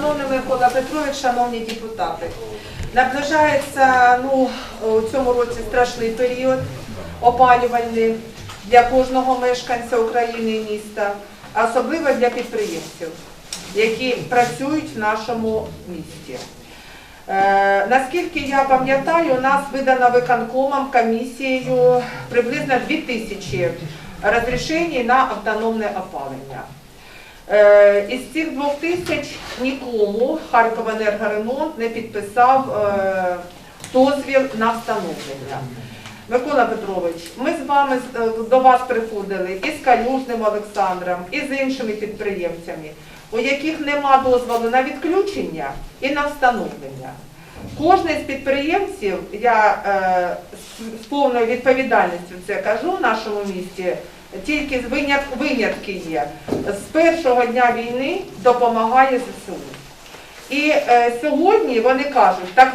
Шановний Микола Петрович, шановні депутати, наближається ну, у цьому році страшний період опалювальний для кожного мешканця України і міста, особливо для підприємців, які працюють в нашому місті. Е, наскільки я пам'ятаю, у нас видано виконкомом комісією приблизно 2000 розрішень на автономне опалення. Е, Із цих двох тисяч нікому Харковенергоремонт не підписав е, дозвіл на встановлення. Микола Петрович, ми з вами е, до вас приходили і з Калюжним Олександром, і з іншими підприємцями, у яких нема дозволу на відключення і на встановлення. Кожний з підприємців, я з повною відповідальністю це кажу в нашому місті, тільки винятки є. З першого дня війни допомагає ЗСУ. І е, сьогодні вони кажуть, так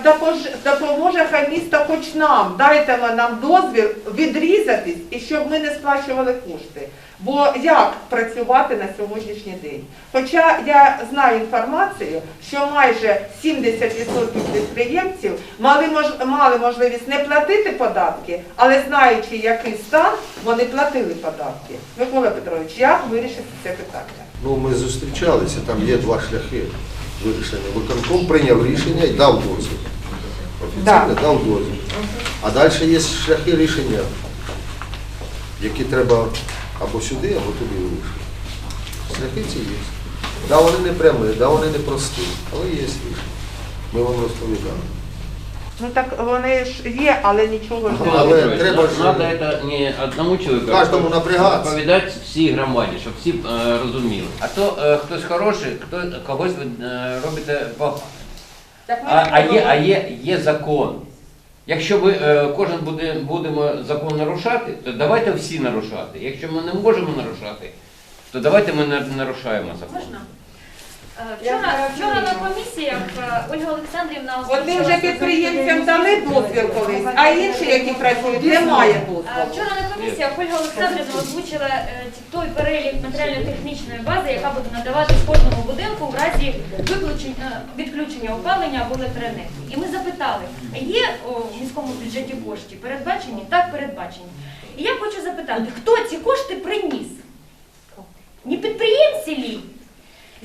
допоможе хай місто хоч нам, дайте нам дозвіл відрізатись і щоб ми не сплачували кошти. Бо як працювати на сьогоднішній день? Хоча я знаю інформацію, що майже 70% підприємців мали, мож, мали можливість не платити податки, але знаючи, який стан, вони платили податки. Микола Петрович, як вирішити це питання? Ну, ми зустрічалися, там є два шляхи вирішення. Виконком прийняв рішення і дав дозвіл. Офіційно Да. дав дозвіл. А далі є шляхи рішення, які треба або сюди, або туди вирішити. Шляхи ці є. Да, вони не прямі, да, вони не прості, але є рішення. Ми вам розповідали. Ну так вони ж є, але нічого ж Але немає. треба ж- Надо это не одному чоловіку Кожному напрягатися. розповідати всій громаді, щоб всі е, розуміли. А то е, хтось хороший, хто когось ви е, робите погано. Так ми А, а є, а є, є закон. Якщо ви е, кожен буде будемо закон нарушати, то давайте всі нарушати. Якщо ми не можемо нарушати, то давайте ми не нарушаємо закон. Можна? Е, Вчора, вчора на комісіях е, Ольга Олександрівна Одним озвучила- же підприємцям дали дозвіл колись, а інші, які працюють, немає Е, дозволу. Вчора на комісіях Ольга Олександрівна озвучила е, той перелік матеріально-технічної бази, яка буде надаватись кожному будинку в разі е, відключення опалення або електроенергії. І ми запитали, є в міському бюджеті кошти передбачені? Так, передбачені. І я хочу запитати, хто ці кошти приніс? Не підприємці лі?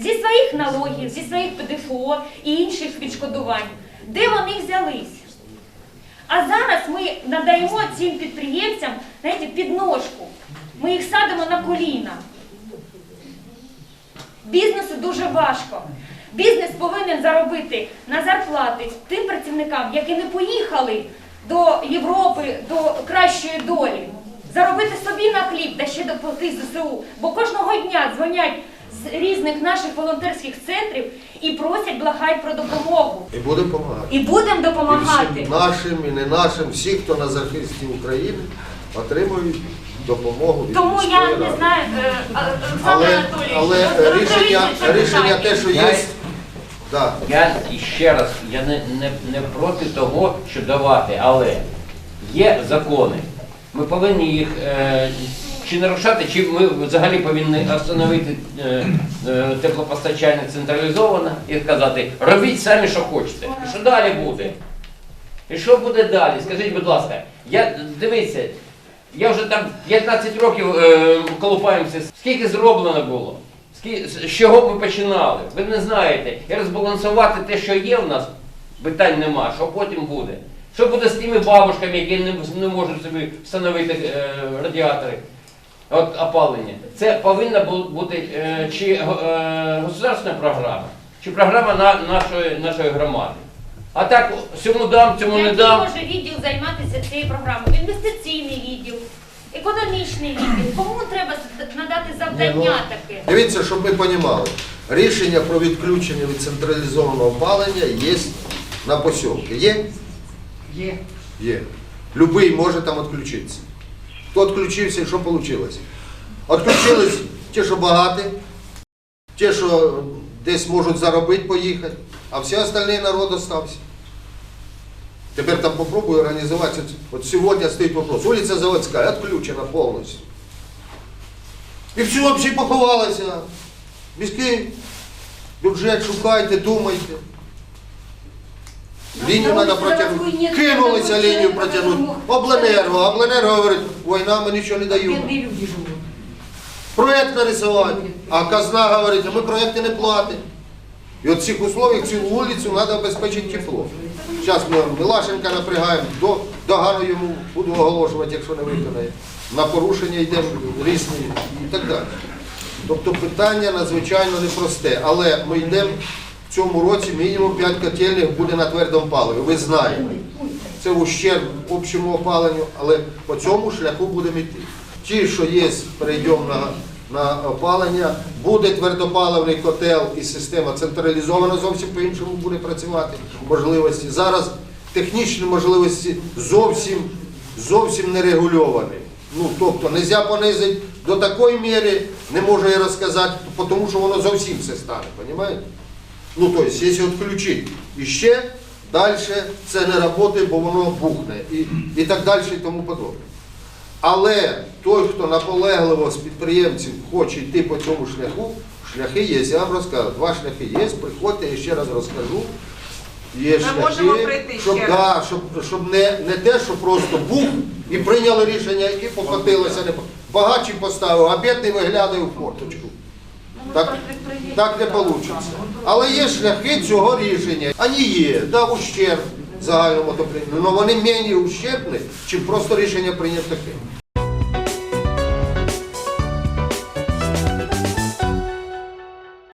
Зі своїх налогів, зі своїх ПДФО і інших відшкодувань. Де вони взялись? А зараз ми надаємо цим підприємцям знаєте, підножку. Ми їх садимо на коліна. Бізнесу дуже важко. Бізнес повинен заробити на зарплати тим працівникам, які не поїхали до Європи, до кращої долі. Заробити собі на хліб та ще допомогти ЗСУ. Бо кожного дня дзвонять з різних наших волонтерських центрів і просять, благають про допомогу. І будемо допомагати. І будемо І всім нашим, і не нашим, всі, хто на захисті України, отримують допомогу від Тому міської я ради. не знаю, е, а- Олександр Але, Анатолійович, але розкажіть рішення, рішення те, що є, да. Я ще раз, я не, не, не проти того, що давати, але є закони. Ми повинні їх е, чи нарушати, чи ми взагалі повинні встановити е, е, теплопостачання централізовано і сказати, робіть самі, що хочете. І що далі буде? І що буде далі? Скажіть, будь ласка, я дивіться, я вже там 15 років е, колупаємося. Скільки зроблено було? З чого ми починали? Ви не знаєте. І розбалансувати те, що є в нас, питань нема. Що потім буде? Що буде з тими бабушками, які не, не можуть собі встановити е, радіатори? От опалення. Це повинна бути е, чи е, государственна програма, чи програма на, нашої, нашої громади. А так, цьому дам, цьому не Який дам. може відділ займатися цією програмою? Інвестиційний відділ, економічний відділ. Кому треба надати завдання ну, таке? Дивіться, щоб ми розуміли. Рішення про відключення від централізованого опалення є на посілки. Є? Є. Є. Любий може там відключитися. Хто відключився і що вийшло? Відключились ті, що багаті, ті, що десь можуть заробити, поїхати, а всі остальні народ остався. Тепер там попробуй організувати. От сьогодні стоїть вопрос. Вулиця Заводська відключена повністю. І все, всі поховалися. Міський Бюджет шукайте, думайте. Лінію треба протягнути. Кинулися лінію протягнути. Обленерго, обленерго говорить, війна ми нічого не люди живут. Проект нарисувати. А казна говорить, а ми проекти не платимо. І от в цих условиях цілу вулицю треба обезпечити тепло. Зараз ми Милашенка напрягаємо, до, догану йому буду оголошувати, якщо не виконає. На порушення йдемо різні і так далі. Тобто питання надзвичайно непросте, але ми йдемо цьому році мінімум 5 котельних буде на твердому паливі. Ви знаєте. Це ущерб общому опаленню, але по цьому шляху будемо йти. Ті, що є, перейдемо на, на опалення, буде твердопаливний котел і система централізована зовсім по-іншому буде працювати. Можливості. Зараз технічні можливості зовсім, зовсім не регульовані. Ну, тобто, не можна понизити до такої міри, не можу я розказати, тому що воно зовсім все стане, розумієте? Ну, то есть, якщо відключити і ще далі це не працює, бо воно бухне і, і так далі і тому подобне. Але той, хто наполегливо з підприємців хоче йти по цьому шляху, шляхи є. Я вам розкажу, два шляхи є, приходьте, я ще раз розкажу. Є Ми можемо прийти щоб, ще да, щоб, щоб не, не те, що просто бух і прийняли рішення і покотилося. По- поставив, а бідний виглядає в форточку. Так, так не вийде. Але є шляхи цього рішення. Вони є, да, ущерб загальному отопленню, але вони менш ущербні, чим просто рішення прийняти таке.